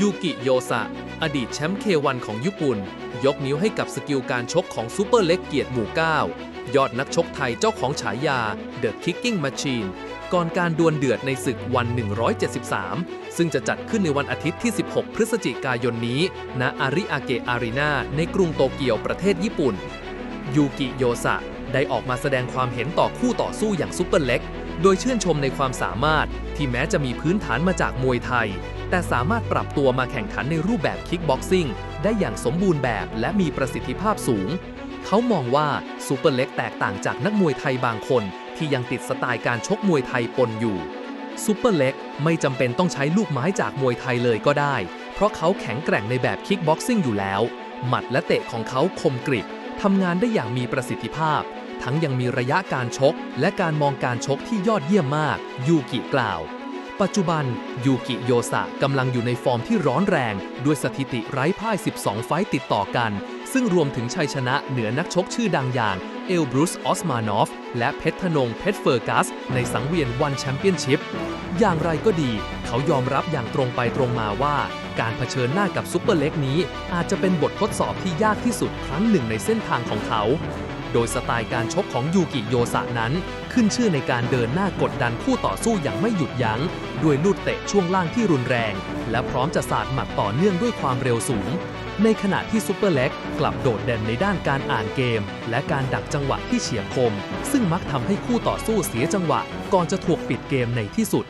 ยูกิโยสะ อดีตแชมป์เควันของญี่ปุ่น ยกนิ้วให้กับสกิลการชกของซูเปอร์เล็กเกียรติหมู่ 9 ยอดนักชกไทยเจ้าของฉายา The Kicking Machine ก่อนการดวลเดือดในศึกวัน 173 ซึ่งจะจัดขึ้นในวันอาทิตย์ที่ 16 พฤศจิกายนนี้ ณ อาริอาเกะอารีนาในกรุงโตเกียวประเทศญี่ปุ่น ยูกิโยสะ ได้ออกมาแสดงความเห็นต่อคู่ต่อสู้อย่างซุปเปอร์เล็ก โดยชื่นชมในความสามารถที่แม้จะมีพื้นฐานมาจากมวยไทย แต่สามารถปรับตัวมาแข่งขันในรูปแบบคิกบ็อกซิ่งได้อย่างสมบูรณ์แบบและมีประสิทธิภาพสูง เขามองว่าซูเปอร์เล็กแตกต่างจากนักมวยไทยบางคนที่ยังติดสไตล์การชกมวยไทยปนอยู่ซูเปอร์เล็กไม่จำเป็นต้องใช้ลูกไม้จากมวยไทยเลยก็ได้ เพราะเขาแข็งแกร่งในแบบคิกบ็อกซิ่งอยู่แล้ว หมัดและเตะของเขาคมกริบทำงานได้อย่างมีประสิทธิภาพ ทั้งยังมีระยะการชก และการมองการชกที่ยอดเยี่ยมมาก ยูกิกล่าว ปัจจุบันยูกิโยสะกำลังอยู่ในฟอร์มที่ร้อนแรง ด้วยสถิติไร้พ่าย 12 ไฟต์ติดต่อกัน ซึ่งรวมถึงชัยชนะเหนือนักชกชื่อดังอย่าง เอลบรูซออสมานอฟ และเพชรธนงเพชรเฟอร์กัส ในสังเวียนวันแชมเปี้ยนชิพ อย่างไรก็ดี เขายอมรับอย่างตรงไปตรงมาว่า การเผชิญหน้ากับซุปเปอร์เล็กนี้ อาจจะเป็นบททดสอบที่ยากที่สุดครั้งหนึ่งในเส้นทางของเขา โดยสไตล์การชกของยูกิโยสะนั้น ขึ้นชื่อในการเดินหน้ากดดันคู่ต่อสู้อย่างไม่หยุดยัง้ง ด้วยลูดเตะช่วงล่างที่รุนแรง และพร้อมจะสาดหมัดต่อเนื่องด้วยความเร็วสูง ในขณะที่ซุปเปอร์เล็กกลับโดดเด่นในด้านการอ่านเกม และการดักจังหวะที่เฉียบคม ซึ่งมักทำให้คู่ต่อสู้เสียจังหวะ ก่อนจะถูกปิดเกมในที่สุด